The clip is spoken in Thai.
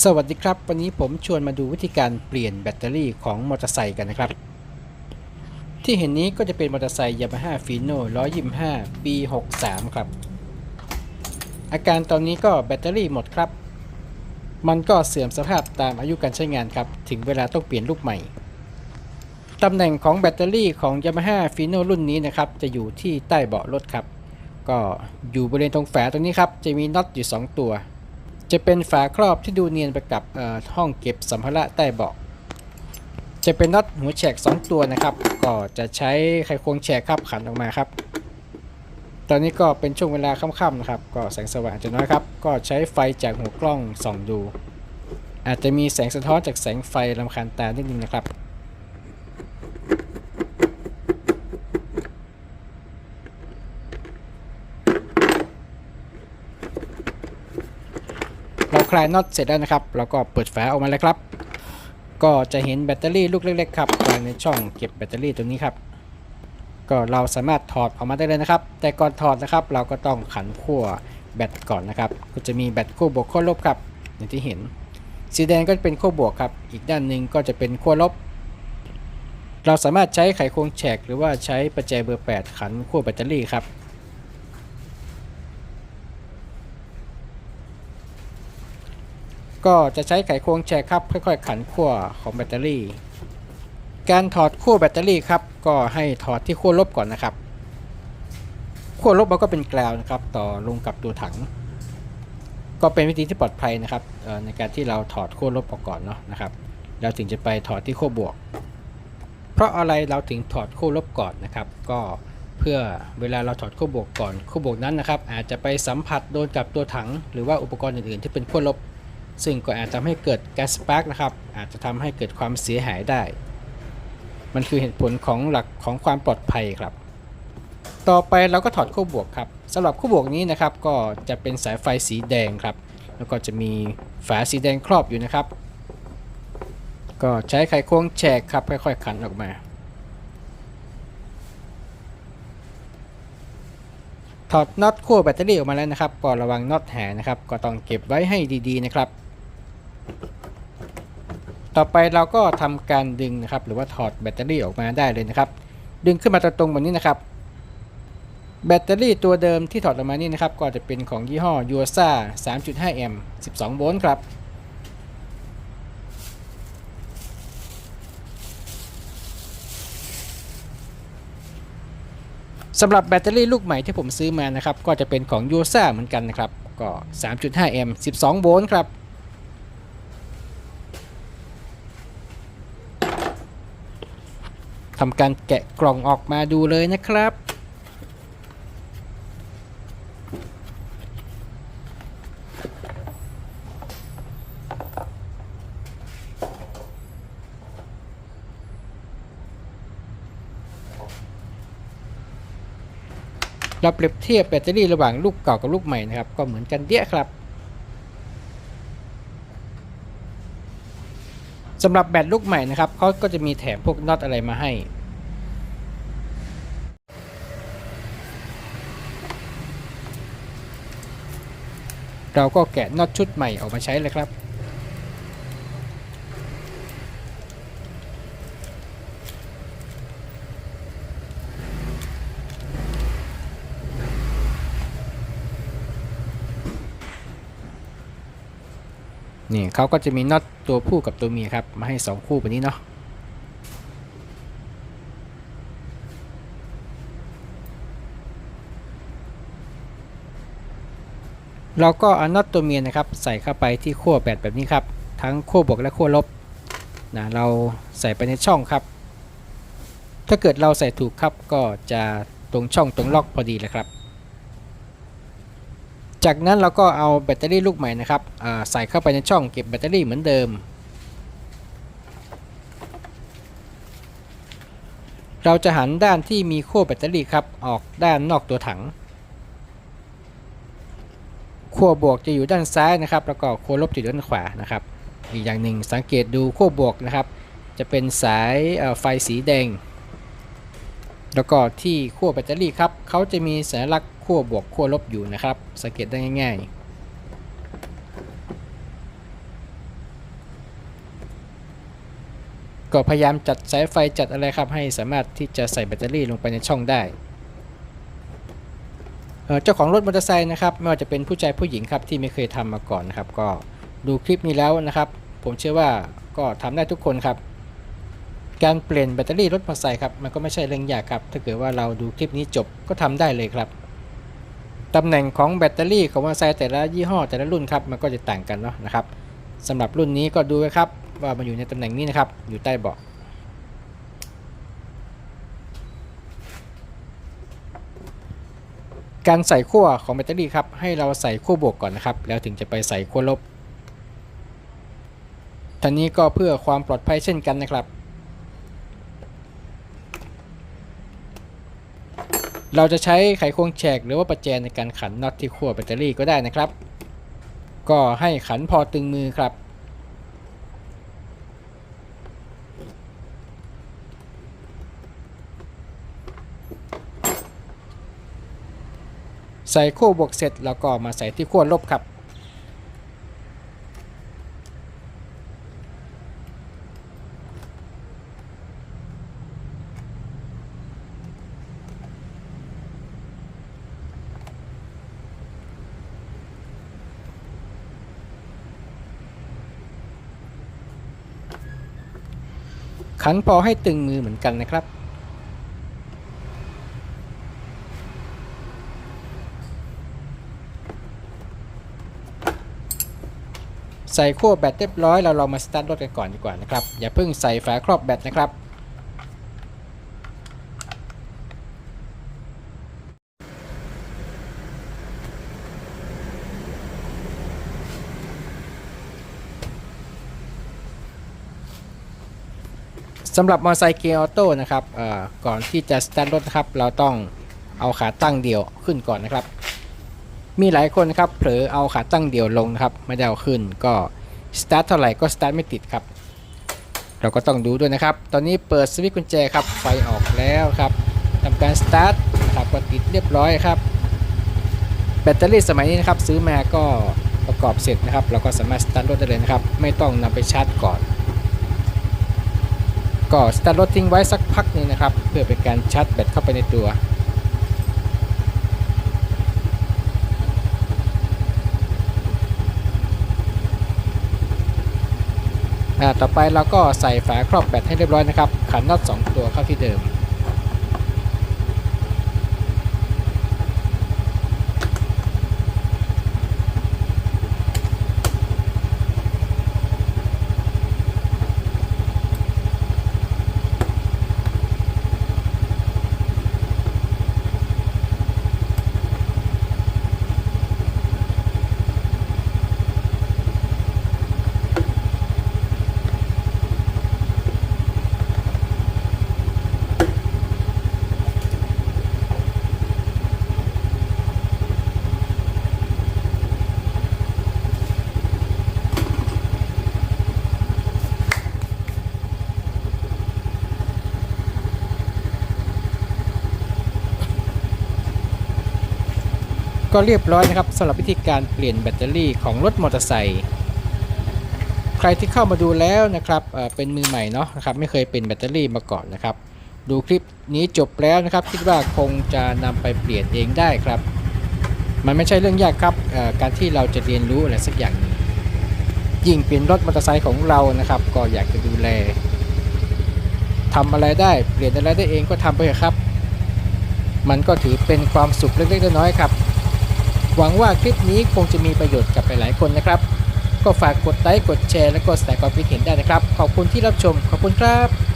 สวัสดีครับ วันนี้ผมชวนมาดูวิธีการเปลี่ยนแบตเตอรี่ของมอเตอร์ไซค์กันนะครับ ที่เห็นนี้ก็จะเป็นมอเตอร์ไซค์ Yamaha Fino 125 ปี 63 ครับ อาการตอนนี้ก็แบตเตอรี่หมดครับ มันก็เสื่อมสภาพตามอายุการใช้งานครับ ถึงเวลาต้องเปลี่ยนลูกใหม่ ตำแหน่งของแบตเตอรี่ของ Yamaha Fino รุ่นนี้นะครับ จะอยู่ที่ใต้เบาะรถครับ ก็อยู่บริเวณตรงแฝตรงนี้ครับ จะมีน็อตอยู่ 2 ตัว จะเป็นฝาครอบที่ดูเนียนไปกับเอ่อห้องเก็บสัมภาระใต้เบาะจะเป็นน็อตหัวแฉก2 ตัวนะครับ ก็จะใช้ไขควงแฉกครับขันออกมาครับ ตอนนี้ก็เป็นช่วงเวลาค่ำๆนะครับ ก็แสงสว่างจะน้อยครับ ก็ใช้ไฟจากหัวกล้องส่องดู อาจจะมีแสงสะท้อนจากแสงไฟลำคาญตานิดนึงนะครับ เราค ลายน็อตเสร็จแล้วนะครับเราก็เปิดฝาออกมาเลยครับ ก็จะเห็นแบตเตอรี่ลูกเล็กๆครับวางในช่องเก็บแบตเตอรี่ตรงนี้ครับ ก็เราสามารถถอดออกมาได้เลยนะครับ แต่ก่อนถอดนะครับ เราก็ต้องขันขั้วแบตก่อนนะครับ ก็จะมีแบตขั้วบวกขั้วลบครับ อย่างที่เห็น สีแดงก็จะเป็นขั้วบวกครับ อีกด้านหนึ่งก็จะเป็นขั้วลบ เราสามารถใช้ไขควงแฉกหรือว่าใช้ประแจเบอร์ 8 ขันขั้วแบตเตอรี่ครับ ก็จะใช้ไขควงแชร์ครับค่อยๆ ขันขั้วของแบตเตอรี่ การถอดขั้วแบตเตอรี่ครับก็ให้ถอดที่ขั้วลบก่อนนะครับขั้วลบมันก็เป็นกราวนะครับต่อลงกับตัวถัง ก็เป็นวิธีที่ปลอดภัยนะครับในการที่เราถอดขั้วลบออกก่อนเนาะนะครับแล้วถึงจะไปถอดที่ขั้วบวก เพราะอะไรเราถึงถอดขั้วลบก่อนนะครับ ก็เพื่อเวลาเราถอดขั้วบวกก่อนขั้วบวกนั้นนะครับ อาจจะไปสัมผัสโดนกับตัวถัง หรือว่าอุปกรณ์อื่นๆที่เป็นขั้วลบ ซึ่งก็อาจทำให้เกิดแก๊สปาร์กนะครับ อาจจะทำให้เกิดความเสียหายได้ มันคือเหตุผลของหลักของความปลอดภัยครับ ต่อไปเราก็ถอดคู่บวกครับสำหรับคู่บวกนี้นะครับ ก็จะเป็นสายไฟสีแดงครับ แล้วก็จะมีฝาสีแดงครอบอยู่นะครับ ก็ใช้ไขควงแฉกครับค่อยๆขันออกมาถอดน็อตขั้วแบตเตอรี่ออกมาแล้วนะครับ ก็ระวังน็อตแหนะครับ ก็ต้องเก็บไว้ให้ดีๆนะครับ ต่อไปเราก็ทำการดึงนะครับ หรือว่าถอดแบตเตอรี่ออกมาได้เลยนะครับ ดึงขึ้นมาตรงๆแบบนี้นะครับ แบตเตอรี่ตัวเดิมที่ถอดออกมานี่นะครับ ก็จะเป็นของยี่ห้อ u s a 3.5แอมป์12 โวลต์ครับสำหรับแบตเตอรี่ลูกใหม่ที่ผมซื้อมานะครับ ก็จะเป็นของ u s a เหมือนกันนะครับ ก็ 3.5แอมป์12 โวลต์ครับ ทำการแกะกล่องออกมาดูเลยนะครับ เราเปรียบเทียบแบตเตอรี่ระหว่างลูกเก่ากับลูกใหม่นะครับ ก็เหมือนกันเดียครับสำหรับแบตลูกใหม่นะครับเขาก็จะมีแถมพวกน็อตอะไรมาให้ เราก็แกะน็อตชุดใหม่ออกมาใช้เลยครับ นี่เขาก็จะมีน็อตตัวผู้กับตัวเมียครับ มาให้ 2 คู่แบบนี้เนาะ เราก็เอาน็อตตัวเมียนะครับใส่เข้าไปที่ขั้วแบตแบบนี้ครับทั้งขั้วบวกและขั้วลบนะเราใส่ไปในช่องครับ ถ้าเกิดเราใส่ถูกครับก็จะตรงช่องตรงล็อกพอดีเลยครับ จากนั้นเราก็เอาแบตเตอรี่ลูกใหม่นะครับใส่เข้าไปในช่องเก็บแบตเตอรี่เหมือนเดิม เราจะหันด้านที่มีขั้วแบตเตอรี่ครับออกด้านนอกตัวถัง ขั้วบวกจะอยู่ด้านซ้ายนะครับ แล้วก็ขั้วลบจะอยู่ด้านขวานะครับ อีกอย่างหนึ่งสังเกตดูขั้วบวกนะครับ จะเป็นสายไฟสีแดง แล้วก็ที่ขั้วแบตเตอรี่ครับเขาจะมีสัญลักษณ์ขั้วบวกขั้วลบอยู่นะครับ สังเกตได้ง่าย ๆก็พยายามจัดสายไฟจัดอะไรครับให้สามารถที่จะใส่แบตเตอรี่ลงไปในช่องได้ เจ้าของรถมอเตอร์ไซค์นะครับไม่ว่าจะเป็นผู้ชายผู้หญิงครับที่ไม่เคยทำมาก่อนนะครับ ก็ดูคลิปนี้แล้วนะครับ ผมเชื่อว่าก็ทำได้ทุกคนครับ การเปลี่ยนแบตเตอรี่รถมอเตอร์ไซค์ครับมันก็ไม่ใช่เรื่องยากครับถ้าเกิดว่าเราดูคลิปนี้จบก็ทำได้เลยครับตำแหน่งของแบตเตอรี่ของมอเตอร์ไซค์แต่ละยี่ห้อแต่ละรุ่นครับมันก็จะต่างกันเนาะนะครับสำหรับรุ่นนี้ก็ดูไว้ครับว่ามันอยู่ในตำแหน่งนี้นะครับอยู่ใต้เบาะ การใส่ขั้วของแบตเตอรี่ครับให้เราใส่ขั้วบวกก่อนนะครับ แล้วถึงจะไปใส่ขั้วลบท่านี้ก็เพื่อความปลอดภัยเช่นกันนะครับ เราจะใช้ไขควงแฉกหรือว่าประแจในการขันน็อตที่ขั้วแบตเตอรี่ก็ได้นะครับ ก็ให้ขันพอตึงมือครับ ใส่ขั้วบวกเสร็จแล้วก็มาใส่ที่ขั้วลบครับขันพอให้ตึงมือเหมือนกันนะครับ ใส่ขั้วแบตเรียบร้อยเราลองมาสตาร์ทรถกันก่อนดีกว่านะครับ อย่าเพิ่งใส่ฝาครอบแบตนะครับ สำหรับมอเตอร์ไซค์เกียร์ออโต้นะครับเอ่อก่อนที่จะสตาร์ทรถนะครับ เราต้องเอาขาตั้งเดี่ยวขึ้นก่อนนะครับ มีหลายคนครับเผลอเอาขาตั้งเดี่ยวลงนะครับไม่ได้เอาขึ้นก็สตาร์ทเท่าไหร่ก็สตาร์ทไม่ติดครับ เราก็ต้องดูด้วยนะครับ ตอนนี้เปิดสวิตช์กุญแจครับไฟออกแล้วครับทำการสตาร์ทนะครับก็ติดเรียบร้อยครับ แบตเตอรี่สมัยนี้นะครับซื้อมาก็ประกอบเสร็จนะครับ เราก็สามารถสตาร์ทรถได้เลยนะครับ ไม่ต้องนำไปชาร์จก่อน ก็สตาร์ทรถทิ้งไว้สักพักหนึงนะครับ เพื่อเป็นการชาร์จแบตเข้าไปในตัว ต่อไปเราก็ใส่ฝาครอบแบตให้เรียบร้อยนะครับ ขันน็อต2ตัวเข้าที่เดิม ก็เรียบร้อยนะครับสำหรับวิธีการเปลี่ยนแบตเตอรี่ของรถมอเตอร์ไซค์ใครที่เข้ามาดูแล้วนะครับเป็นมือใหม่เนาะนะครับไม่เคยเปลี่ยนแบตเตอรี่มาก่อนนะครับ ดูคลิปนี้จบแล้วนะครับคิดว่าคงจะนำไปเปลี่ยนเองได้ครับ มันไม่ใช่เรื่องยากครับการที่เราจะเรียนรู้อะไรสักอย่างยิ่งเป็นรถมอเตอร์ไซค์ของเรานะครับ ก็อยากจะดูแลทำอะไรได้เปลี่ยนอะไรได้เองก็ทำไปครับ มันก็ถือเป็นความสุขเล็กๆน้อยๆครับ หวังว่าคลิปนี้คงจะมีประโยชน์กับหลายๆคนนะครับ ก็ฝากกดไลค์กดแชร์และกดแสดงความคิดเห็นได้นะครับ ขอบคุณที่รับชมขอบคุณครับ